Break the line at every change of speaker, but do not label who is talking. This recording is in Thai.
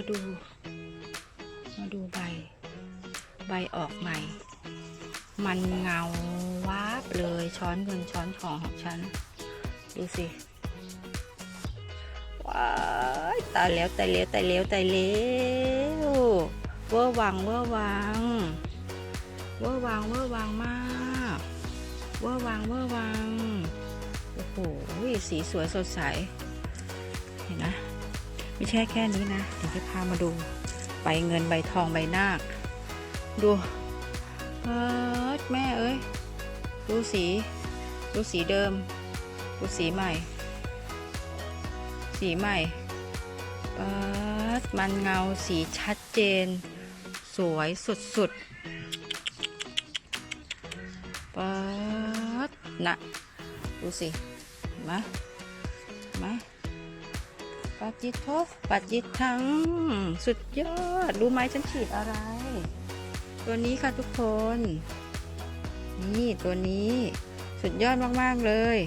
มาดู มาดูใบ ใบออกใหม่ มันเงาวับเลยช้อนเงินช้อนทองของฉัน ดูสิ ว้ายตายแล้วตายแล้วตายแล้วตายแล้วเวอร์วังเวอร์วังเวอร์วังเวอร์วังมากเวอร์วังเวอร์วังโอ้โหสีสวยสดใส เห็นนะ ไม่ใช่แค่นี้นะ เดี๋ยวจะพามาดูใบเงินใบทองใบนาค ดูเออแม่เอ้ย ดูสี ดูสีเดิม ดูสีใหม่ สีใหม่เปิดมันเงาสีชัดเจน สวยสุดๆเปิดนะ ดูสิเห็นไหมเห็นไหม ปาจิตโทปาจิตทั้ง สุดยอด รู้ไหมฉันฉีดอะไร ตัวนี้ค่ะทุกคน นี่ตัวนี้ สุดยอดมาก ๆ เลย